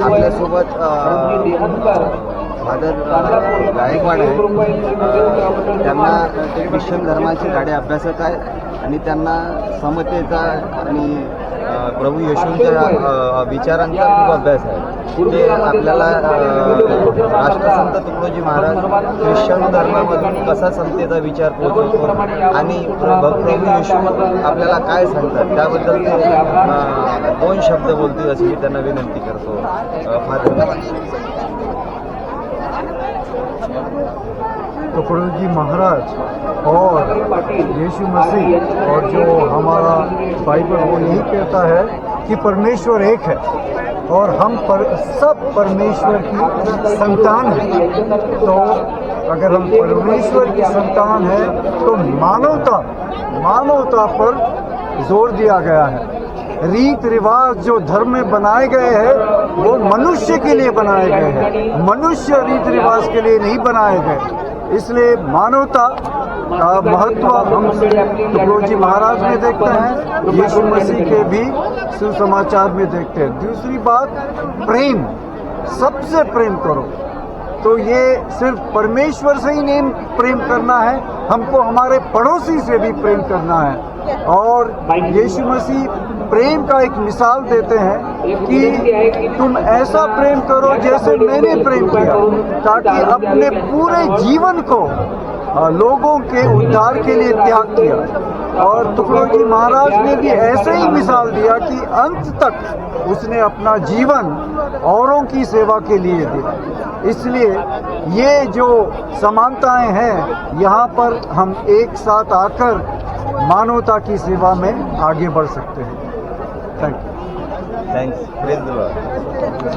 आपल्यासोबत फादर गायकवाड आहे. त्यांना ते ख्रिश्चन धर्माचे गाडे अभ्यासक आहे आणि त्यांना समतेचा आणि प्रभू येशूंच्या विचारांचा खूप अभ्यास आहे. ते आपल्याला राष्ट्रसंत तुकडोजी महाराज ख्रिश्चन धर्मामधून कसा संतेचा विचार पोहोचवतो आणि प्रभू येशू आपल्याला काय सांगतात त्याबद्दल ते दोन शब्द बोलतील अशी मी त्यांना विनंती करतो. फार धन्यवाद तुकडोजी महाराज और यीशु मसीह और जो बाइबल वो यही कहता है कि परमेश्वर एक है और हम पर सब परमेश्वर की संतान हैं। तो अगर हम परमेश्वर की संतान है तो मानवता मानवता पर ज़ोर दिया गया है। रीत रिवाज जो धर्म में बनाए गए हैं, वो मनुष्य के लिए बनाए गए हैं। मनुष्य रीत रिवाज के लिए नहीं बनाए गए। इसलिए मानवता का महत्व हम टुकड़ो जी महाराज में देखते हैं, यीशु मसीह के भी सुसमाचार में देखते हैं। दूसरी बात, प्रेम, सबसे प्रेम करो। तो ये सिर्फ़ परमेश्वर से ही नहीं, प्रेम करना है, हमको हमारे पड़ोसी से भी प्रेम करना है। और यीशु मसीह प्रेम का एक मिसाल देते हैं कि तुम ऐसा प्रेम करो जैसे मैंने प्रेम किया, ताकि अपने पूरे जीवन को लोगों के उद्धार के लिए त्याग किया। और टुकड़ो जी महाराज ने भी ऐसे ही मिसाल दिया कि अंत तक उसने अपना जीवन औरों की सेवा के लिए दिया। इसलिए ये जो समानताएँ हैं, यहाँ पर हम एक साथ आकर मानवता की सेवा में आगे बढ़ सकते हैं। Thank you. Thanks. Praise the Lord.